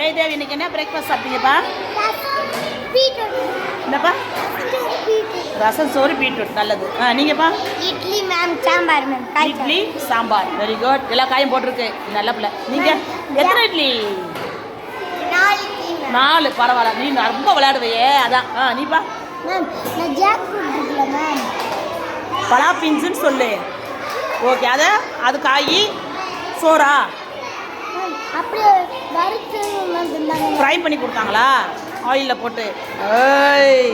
ஜெய் தேவி இன்னைக்கு என்ன பிரேக்ஃபாஸ்ட் சாப்பிட்டீங்கப்பா? என்னப்பா? ரசம் சோறு பீட்ரூட் நல்லது. ஆ நீங்கப்பா? Idli ma'am sambar ma'am idli sambar. Very good எல்லா காயும் போட்டிருக்கு. நல்ல பிள்ளை. நீங்க? எத்தனை இட்லி? நாலு பரவாயில்ல. நீ ரொம்ப விளையாடுவையே. அதான். ஆ நீப்பா? பலா பிஞ்சுன்னு சொல்லு. ஓகே அதை? அது காய்? சோறா? அப்படியே வறுத்து ஃப்ரை பண்ணி கொடுத்தாங்களா? ஆயிலில் போட்டு. ஏய்.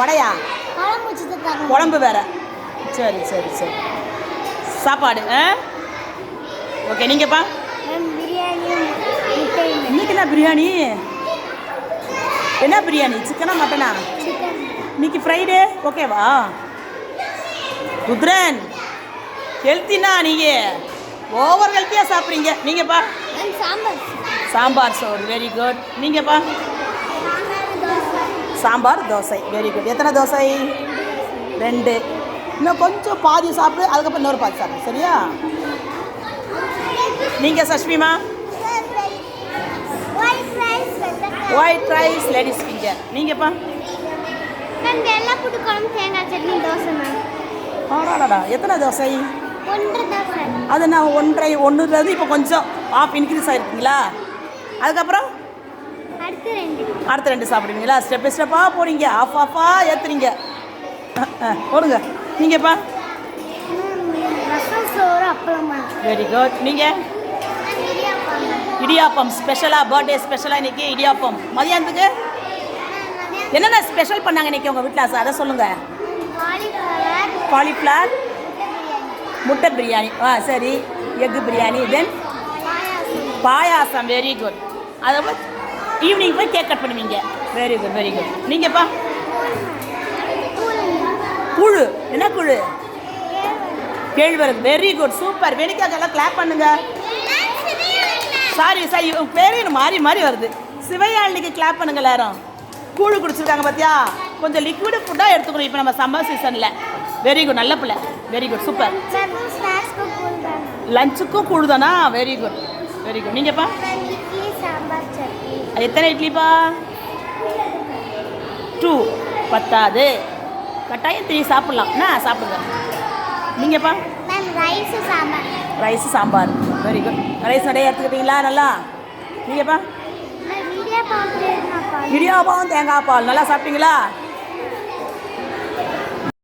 வடையா? குழம்பு வேற. சரி சரி சரி. சாப்பாடு ஆ? ஓகே நீங்கப்பா இன்னைக்கு என்ன பிரியாணி? என்ன பிரியாணி? சிக்கனா மட்டனா? சிக்கன். இன்னைக்கு ஃப்ரைடே ஓகேவா ருத்ரன். ஹெல்த்தினா நீங்கள் ஓவர் ஹெல்த்தியாக சாப்பிட்றீங்க. நீங்கப்பா. மேம் சாம்பார். சாம்பார் சோறு வெரி குட் நீங்கப்பா. சாம்பார் தோசை. வெரி குட் எத்தனை தோசை? ரெண்டு. இன்னும் கொஞ்சம் பாதி சாப்பிடு அதுக்கப்புறம் இன்னொரு பாதி சாப்பிடு. சரியா? நீங்கள் சஷ்மிமா? ஒயிட் ரைஸ் லேடிஸ் ஃபிங்கர் நீங்கப்பா? மேம் வெள்ளை புட்டு குழம்பு தேங்காய் சட்னி தோசை மேம். ஆடாடா எத்தனை தோசை? அது நான் ஒன்றரை ஒன்றுலேருந்து இப்போ கொஞ்சம் ஆஃப் இன்க்ரீஸ் ஆகிருக்குங்களா அதுக்கப்புறம் அடுத்து ரெண்டு. சாப்பிடுவீங்களா? ஸ்டெப் ஸ்டெப்பாக போறீங்க. ஆஃப் ஆஃபாக ஏற்றுறீங்க போடுங்க. நீங்கப்பா வெரி குட் நீங்கள் இடியாப்பம் ஸ்பெஷலாக பர்த்டே ஸ்பெஷலாக இன்னைக்கு இடியாப்பம். மதியானத்துக்கு? என்னென்ன ஸ்பெஷல் பண்ணாங்க இன்னைக்கு உங்கள் வீட்டில் அதை சொல்லுங்கள் காலிஃப்ளவர் முட்டை பிரியாணி. ஆ சரி. Egg biryani then payasam. Very good அதை ஈவினிங் போய் கேக் கட் பண்ணுவீங்க. வெரி குட் வெரி குட் நீங்கப்பா குழு என்ன குழு கேழ்வரகு. வெரி குட் சூப்பர் வெடிக்காதெல்லாம் கிளாப் பண்ணுங்க. சாரி சாரி உங்க பேரே மாறி மாறி வருது. சிவையாளிக்கு கிளாப் பண்ணுங்க எல்லாரும். கூழு குடிச்சிருக்காங்க பார்த்தியா கொஞ்சம் லிக்விட் ஃபுட்டாக எடுத்துக்கணும். இப்போ நம்ம சம்மர் சீசனில் வெரி குட் நல்ல பிள்ளை. வெரி குட் சூப்பர் மேம் ஸ்நாக்ஸ்க்கு கூல் தான் லஞ்சுக்கும் கூழு தானா வெரி குட் வெரி குட் நீங்கப்பா எத்தனை இட்லிப்பா? டூ பத்தாது. கட்டாயம் த்ரீ சாப்பிட்லாம். என்ன? சாப்பிடுங்க. நீங்கப்பா? Rice sambar. Rice sambar very good rice நிறைய எடுத்துக்கிட்டீங்களா? நல்லா? நீங்கப்பா? இடியாப்பம் தேங்காய் பால் நல்லா சாப்பிட்டீங்களா?